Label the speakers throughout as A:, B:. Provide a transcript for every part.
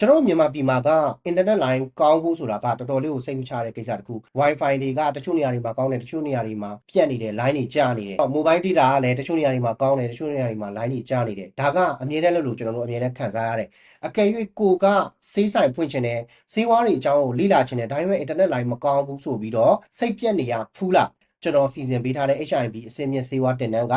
A: ကျွန်တော်တို့မြန်မာပြည်မှာကအင်တာနက်လိုင်းကောင်းဖို့ဆိုတာကတော်တော်လေးကိုစိတ်မချတဲ့ကိစ္စတစ်ခု Wi-Fi တွေကတချို့နေရာတွေမှာကောင်းတယ်တချို့နေရာတွေမှာပြတ်နေတယ် line တွေကျနေတယ်။ mobile data ကလည်းတချို့နေရာတွေမှာကောင်းတယ်တချို့နေရာတွေမှာ line တွေကျနေတယ်။ဒါကအမြဲတမ်းလို့လို့ကျွန်တော်တို့အမြဲတမ်းခံစားရတယ်။အကယ်၍ကိုကစေးဆိုင်ဖွင့်ချင်တယ်စေးဝါးတွေအကြောင်းကိုလေ့လာချင်တယ်ဒါပေမဲ့ internet line မကောင်းဘူးဆိုပြီးတော့စိတ်ပြတ်နေရဖူးလားကျွန်တော်စီစဉ်ပေးထားတဲ့ HIV အစင်းမြင့်စေးဝါးတင်တန်းက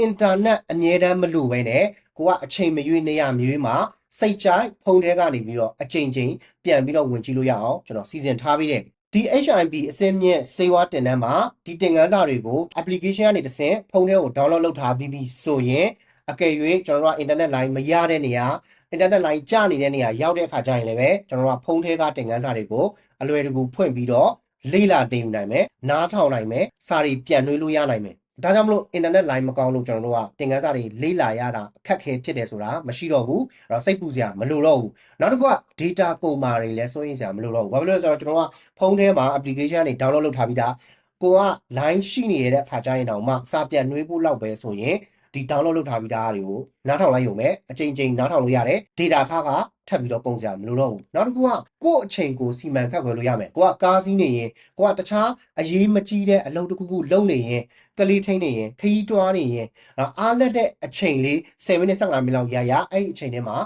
A: အင်တာနက်အမြဲတမ်းမလို့ပဲနဲ့ကိုကအချိန်မရွေးနေရမရွေးမှာ စိတ်ကြိုက်ဖုန်းထဲကနေပြီးတော့အချိန်ချင်းပြန်ပြီးတော့ဝင်ကြည့်လို့ရအောင်ကျွန်တော်စီစဉ်ထားပေးတယ်ဒီ HIP အစင်းမြင့်စေဝါတင်တန်းမှာဒီတင်ကန်းစာတွေကို application ကနေတစ်ဆင့်ဖုန်းထဲကို download လုပ်ထားပြီးပြီဆိုရင်အကယ်၍ကျွန်တော်တို့က internet line မရတဲ့နေရာ internet line ကျနေတဲ့နေရာရောက်တဲ့အခါကျရင်လည်းပဲကျွန်တော်တို့ကဖုန်းထဲကတင်ကန်းစာတွေကိုအလွယ်တကူဖွင့်ပြီးတော့လေ့လာတင်ယူနိုင်မယ်နားထောင်နိုင်မယ်စာတွေပြန်နှွေးလို့ရနိုင်မယ် ဒါကြောင့်မလို့ internet line မကောင်းလို့ကျွန်တော်တို့ကတင်ကန်းစာတွေလေ့လာရတာအခက်ခဲဖြစ်တယ်ဆိုတာမရှိတော့ဘူးအဲ့တော့စိတ်ပူစရာမလိုတော့ဘူးနောက်တစ်ခုက data ကုန်မာတွေလည်းစိုးရိမ်စရာမလိုတော့ဘူးဘာဖြစ်လို့လဲဆိုတော့ကျွန်တော်ကဖုန်းထဲမှာ application တွေ download လုပ်ထားပြီးသားကိုက line ရှိနေရတဲ့အခါကျရင်တော့မှစာပြန်နှွေးဖို့လောက်ပဲဆိုရင်ဒီ download လုပ်ထားပြီးသားတွေကိုနားထောင်လိုက်ရုံပဲအချိန်ချင်းနားထောင်လို့ရတယ် data ခါက ထပ်ပြီးတော့ကုန်စရာမလိုတော့ဘူးနောက်တစ်ခုကကို့အချိန်ကိုစီမံခန့်ခွဲလို့ရမယ်ကိုကကားစီးနေရင်ကိုကတခြားအရေးမကြီးတဲ့အလုပ်တစ်ခုခုလုပ်နေရင်ကလေးထိန်းနေရင်ခရီးတွားနေရင်နော်အားလက်တဲ့အချိန်လေး10မိနစ်15မိနစ်လောက်ရရအဲ့ဒီအချိန်ထဲမှာ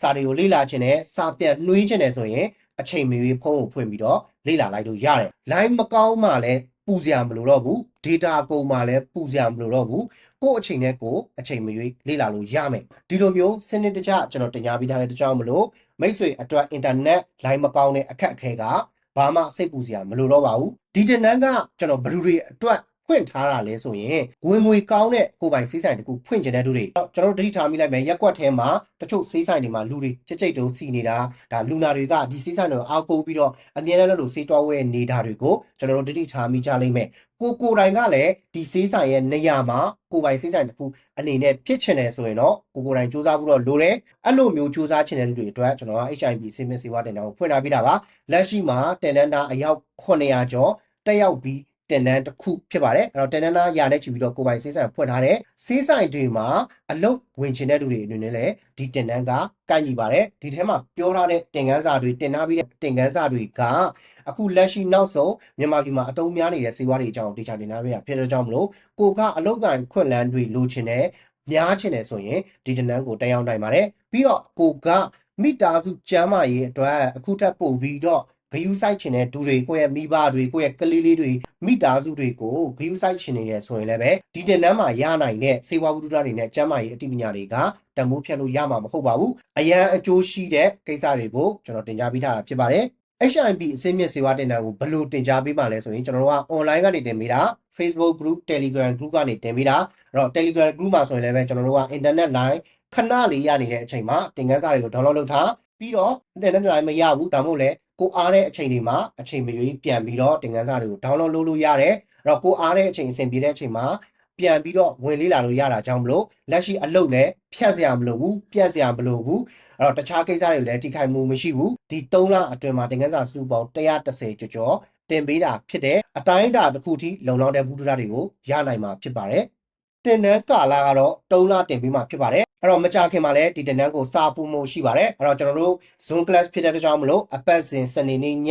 A: စာတွေကိုလေ့လာခြင်းနဲ့စာပြန်နှွေးခြင်းနဲ့ဆိုရင်အချိန်မရွေးဖုန်းကိုဖွင့်ပြီးတော့လေ့လာလိုက်လို့ရတယ် line မကောင်းမှလည်းပူ စရာမလိုတော့ဘူး data ကုန်မှလည်းပူစရာမလိုတော့ဘူးကို့အချိန်နဲ့ကိုအချိန်မရွေးလေ့လာလို့ရမယ်ဒီလိုမျိုးစနစ်တကျကျွန်တော်တင် जा ပေးထားတဲ့တကြောင်မလို့မိတ်ဆွေအတွက် internet line မကောင်းတဲ့အခက်အခဲကဘာမှစိတ်ပူစရာမလိုတော့ပါဘူးဒီတင်နန်းကကျွန်တော်ဘယ်သူတွေအတွက် ဖွင့်ထားတာလဲဆိုရင်ဝင်ငွေကောင်းတဲ့ကိုယ်ပိုင်စေးဆိုင်တကူဖွင့်ကျင်တဲ့သူတွေကျွန်တော်တို့တတိထားမိလိုက်မယ်ရက်ကွက်ထဲမှာတချို့စေးဆိုင်တွေမှာလူတွေကြိတ်ကြိတ်တုံးစီနေတာဒါလူနာတွေကဒီစေးဆိုင်တွေကိုအောက်ပိုးပြီးတော့အမြဲတမ်းလို့စေးတွားဝဲနေတာတွေကိုကျွန်တော်တို့တတိထားမိကြလိမ့်မယ်ကိုကိုတိုင်ကလည်းဒီစေးဆိုင်ရဲ့နေရာမှာကိုပိုင်စေးဆိုင်တစ်ခုအနေနဲ့ဖြစ်ချင်တယ်ဆိုရင်တော့ကိုကိုတိုင်စူးစမ်းဖို့တော့လိုတယ်အဲ့လိုမျိုးစူးစမ်းချင်တဲ့လူတွေအတွက်ကျွန်တော်က HIV ဆေးမဆေးဝါးတင်တန်းကိုဖွင့်ထားပေးတာပါလက်ရှိမှာတင်တန်းသားအယောက်900ကျော်တက်ရောက်ပြီး တင်တန်းတစ်ခုဖြစ်ပါတယ်အဲ့တော့တင်တန်းသားရာနဲ့ချီပြီးတော့ကိုပိုင်စေးဆိုင်ဖွင့်ထားတဲ့စေးဆိုင်တွေမှာအလုတ်ဝင်ချင်တဲ့လူတွေအနေနဲ့လည်းဒီတင်တန်းကကန့်ညီပါတယ်ဒီထဲမှာပြောထားတဲ့တင်ကန်းစာတွေတင်ထားပြီးတဲ့တင်ကန်းစာတွေကအခုလက်ရှိနောက်ဆုံးမြန်မာပြည်မှာအတုံးများနေတဲ့စေဝါတွေအကြောင်းတေချာတင်ထားပေးရဖြစ်တဲ့ကြောင့်မလို့ကိုကအလုတ်ကန်ခွင့်လန်းတွေလိုချင်တဲ့များချင်တယ်ဆိုရင်ဒီတင်တန်းကိုတက်ရောက်နိုင်ပါတယ်ပြီးတော့ကိုကမိသားစုကျမ်းမာရေးအတွက်အခုထပ်ပို့ပြီးတော့ ဂယူးဆိုင်ချင်တဲ့ဒူတွေကိုယ့်ရဲ့မိဘတွေကိုယ့်ရဲ့ကလေးလေးတွေမိသားစုတွေကိုဂယူးဆိုင်ချင်နေတယ်ဆိုရင်လည်းပဲဒီတင်နန်းမှာရနိုင်တဲ့စေဝါဝတ္ထုတွေနဲ့ကျမ်းမာရေးအသိပညာတွေကတမိုးဖြတ်လို့ရမှာမဟုတ်ပါဘူးအရန်အကျိုးရှိတဲ့ကိစ္စတွေကိုကျွန်တော်တင်ပြပေးထားတာဖြစ်ပါတယ် HIP အစင်းမြင့်စေဝါတင်တန်းကိုဘယ်လိုတင် जा ပေးမှလဲဆိုရင်ကျွန်တော်တို့က online ကနေတင်ပေးတာ Facebook group Telegram group ကနေတင်ပေးတာအဲ့တော့ Telegram group မှာဆိုရင်လည်းပဲကျွန်တော်တို့က internet line ခဏလေးရနေတဲ့အချိန်မှာတင်ကန်းစာတွေကို download လုပ်ထားပြီးတော့ internet line မရဘူးဒါမှမဟုတ်လည်း ကိုအားတဲ့အချိန်တွေမှာအချိန်မရွေးပြန်ပြီးတော့တင်ကန်းစာတွေကို download လုပ်လို့ရတယ်အဲ့တော့ကိုအားတဲ့အချိန်အဆင်ပြေတဲ့အချိန်မှာပြန်ပြီးတော့ဝင်လေ့လာလို့ရတာကြောင့်မလို့လက်ရှိအလုပ်လည်းဖြတ်စရာမလိုဘူးပြတ်စရာမလိုဘူးအဲ့တော့တခြားကိစ္စတွေလည်းထိခိုက်မှုမရှိဘူးဒီ3လအတွင်းမှာတင်ကန်းစာစုပေါင်း130ကျော်ကျော်တင်ပေးတာဖြစ်တဲ့အတိုင်းအတာတစ်ခုထိလုံလောက်တဲ့ဘူးဒရာတွေကိုရနိုင်မှာဖြစ်ပါတယ် တင်နန်းကာလကတော့3လတင်ပြီးမှဖြစ်ပါတယ်အဲ့တော့မကြခင်မှာလည်းဒီတင်နန်းကိုစာပူမှုရှိပါတယ်အဲ့တော့ကျွန်တော်တို့ Zoom class ဖြစ်တဲ့ကြောင့်မလို့အပတ်စဉ်စနေနေ့ည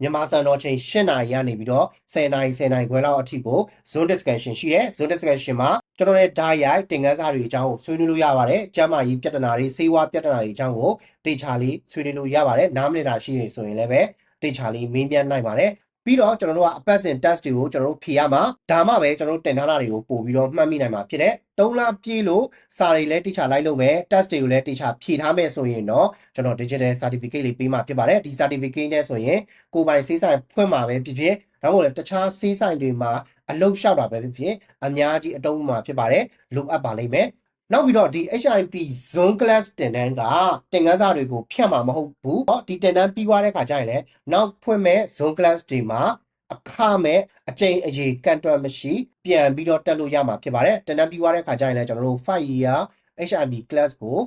A: မြန်မာစံတော်ချိန်8နာရီကနေပြီးတော့10နာရီ10နာရီခွဲလောက်အထိကို zone discussion ရှိရဲ zone discussion မှာကျွန်တော်ရဲ့ဓာတ်ရိုက်တင်ကန်းစာတွေအကြောင်းကိုဆွေးနွေးလို့ရပါတယ်။ကျမ်းမာရေးပြဿနာတွေဆေးဝါးပြဿနာတွေအကြောင်းကိုတေချာလေးဆွေးနွေးလို့ရပါတယ်။နားမလည်တာရှိရင်ဆိုရင်လည်းပဲတေချာလေးမေးမြန်းနိုင်ပါတယ်။ ပြီးတော့ကျွန်တော်တို့ကအပတ်စဉ် test တွေကိုကျွန်တော်တို့ဖြေရမှာဒါမှပဲကျွန်တော်တို့တင်ထားတာတွေကိုပို့ပြီးတော့မှတ်မိနိုင်မှာဖြစ်တယ်။၃လပြည့်လို့စာတွေလည်းတိချာလိုက်လို့မယ် test တွေကိုလည်းတိချာဖြေထားမယ်ဆိုရင်တော့ကျွန်တော် digital certificate လေးပေးမှာဖြစ်ပါတယ်။ဒီ certificate နဲ့ဆိုရင်ကိုယ်ပိုင်စေးဆိုင်ဖွင့်မှာပဲဖြစ်ဖြစ်ဒါမှမဟုတ်လည်းတခြားစေးဆိုင်တွေမှာအလုပ်လျှောက်တာပဲဖြစ်ဖြစ်အများကြီးအတုံးမှာဖြစ်ပါတယ်လိုအပ်ပါလိမ့်မယ် နောက်ပြီးတော့ဒီ HIP zone class တင်တန်းကတင်ကန်းစာတွေကိုဖြတ်မှာမဟုတ်ဘူး။ဒီတင်တန်းပြီးသွားတဲ့ခါကျရင်လည်းနောက်ဖွင့်မဲ့ zone class တွေမှာအခမဲ့အကျိန်အရေးကန်တွယ်မရှိ ပြန်ပြီးတော့တက်လို့ရမှာဖြစ်ပါတယ်။တင်တန်းပြီးသွားတဲ့ခါကျရင်လည်းကျွန်တော်တို့5 year HIP class ကို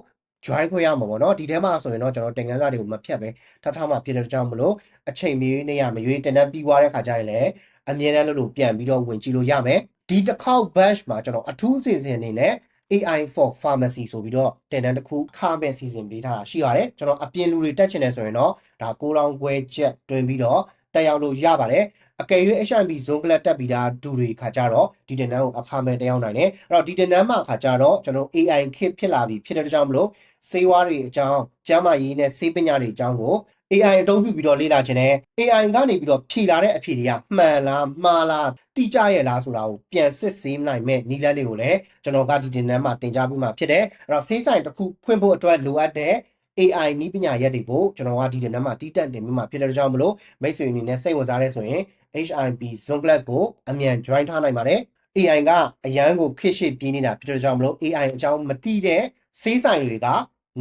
A: join ခွင့်ရမှာပေါ့နော်ဒီထဲမှာဆိုရင်တော့ကျွန်တော်တင်ကန်းစာတွေကိုမဖြတ်ပဲထားထားမှဖြစ်တဲ့ကြောင့်မလို့အချိန်မီနေရမရွေးတင်တန်းပြီးသွားတဲ့ခါကျရင်လည်းအမြဲတမ်းလို့လို့ပြန်ပြီးတော့ဝင်ကြည့်လို့ရမယ်ဒီတစ်ခေါက် batch မှာကျွန်တော်အထူးစီစဉ်အနေနဲ့ AI for pharmacy ဆိုပြီးတော့တင်တန်းတစ်ခုခမဲ့စီစဉ်ပေးထားတာရှိပါတယ်ကျွန်တော်အပြင်လူတွေတက်ချင်တယ်ဆိုရင်တော့ဒါ9000ခွဲချက်တွင်ပြီးတော့တက်ရောက်လို့ရပါတယ်အကယ်၍ HIV zone class တက်ပြီးသားဒူတွေခါကြတော့ဒီတင်တန်းကိုအခမဲ့တက်ရောက်နိုင်တယ်အဲ့တော့ဒီတင်တန်းမှာခါကြတော့ကျွန်တော် AI ခစ်ဖြစ်လာပြီဖြစ်တဲ့ကြောင့်မလို့စေဝါးတွေအကြောင်းကျန်းမာရေးနဲ့စေပညာတွေအကြောင်းကို AI အသုံးပြုပြီးတော့လေ့လာခြင်းနဲ့ AI ကနေပြီးတော့ဖြေလာတဲ့အဖြေတွေကမှန်လားမှားလားတိကျရဲ့လားဆိုတာကိုပြန်စစ်ဆေးနိုင်မဲ့နည်းလမ်းတွေကိုလည်းကျွန်တော်ကဒီတင်နန်းမှာတင် जा ပြီးမှဖြစ်တယ်အဲ့တော့စေးဆိုင်တစ်ခုဖွင့်ဖို့အတွက်လိုအပ်တဲ့ AI နည်းပညာရက်တွေကိုကျွန်တော်ကဒီတင်နန်းမှာတီးတက်တင်ပြီးမှဖြစ်တဲ့ကြောင့်မလို့မိတ်ဆွေအနေနဲ့စိတ်ဝင်စားတဲ့ဆိုရင် HIP Zone Class ကိုအမြန် join ထားနိုင်ပါတယ် AI ကအရန်ကိုခစ်ရှိပြင်းနေတာဖြစ်တဲ့ကြောင့်မလို့ AI အကြောင်းမသိတဲ့စေးဆိုင်တွေက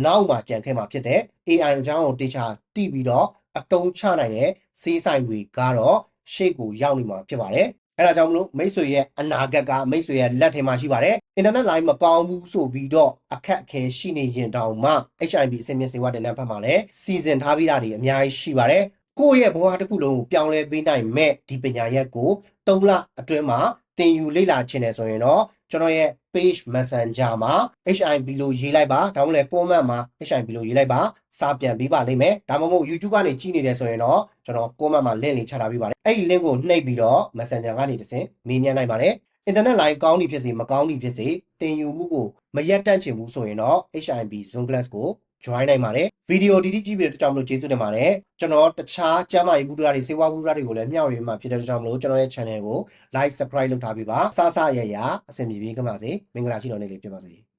A: နောက်မှကြံခဲ့မှာဖြစ်တဲ့ AI အကြောင်းကိုတေချာသိပြီးတော့အတုံးချနိုင်တဲ့စေးဆိုင်တွေကတော့ရှေ့ကိုရောက်နေမှာဖြစ်ပါတယ်အဲဒါကြောင့်မလို့မိတ်ဆွေရဲ့အနာဂတ်ကမိတ်ဆွေရဲ့လက်ထဲမှာရှိပါတယ်အင်တာနက်လိုင်းမကောင်းဘူးဆိုပြီးတော့အခက်အခဲရှိနေရင်တောင်မှ HIV အဆင့်မြင့်စေဝါတင်တဲ့ဘက်မှာလည်းစီစဉ်ထားပြီးတာတွေအများကြီးရှိပါတယ် ကိုယ့်ရဲ့ဘဝတစ်ခုလုံးကိုပြောင်းလဲပေးနိုင်မဲ့ဒီပညာရက်ကို၃လအတွင်းမှာတင်ယူလေ့လာခြင်းနဲ့ဆိုရင်တော့ကျွန်တော်ရဲ့ page messenger မှာ HIV လို့ရေးလိုက်ပါဒါမှမဟုတ် comment မှာ HIV လို့ရေးလိုက်ပါစာပြန်ပေးပါလိမ့်မယ်ဒါမှမဟုတ် YouTube ကနေကြည့်နေတယ်ဆိုရင်တော့ကျွန်တော် comment မှာ link လေးချထားပေးပါတယ်အဲ့ဒီ link ကိုနှိပ်ပြီးတော့ messenger ကနေတစ်ဆင့်မေးမြန်းနိုင်ပါတယ်အင်တာနက်လိုင်းကောင်းသည်ဖြစ်စေမကောင်းသည်ဖြစ်စေတင်ယူမှုကိုမရက်တန့်ချင်ဘူးဆိုရင်တော့ HIV Zone Class ကို join နိုင်ပါတယ်ဗီဒီယိုဒီဒီကြည့်ပြီးတော့ကြောင့်မလို့ကျေးဇူးတင်ပါတယ်ကျွန်တော်တခြားကျမ်းမာရေးဘုဒ္ဓရာတွေစေဝါဘုဒ္ဓရာတွေကိုလည်းမျှဝေမှာဖြစ်တဲ့ကြောင့်မလို့ကျွန်တော်ရဲ့ channel ကို like subscribe လုပ်ထားပေးပါစစရရအဆင်ပြေပြေကပါစေမင်္ဂလာရှိတော်နေ့လေးဖြစ်ပါစေ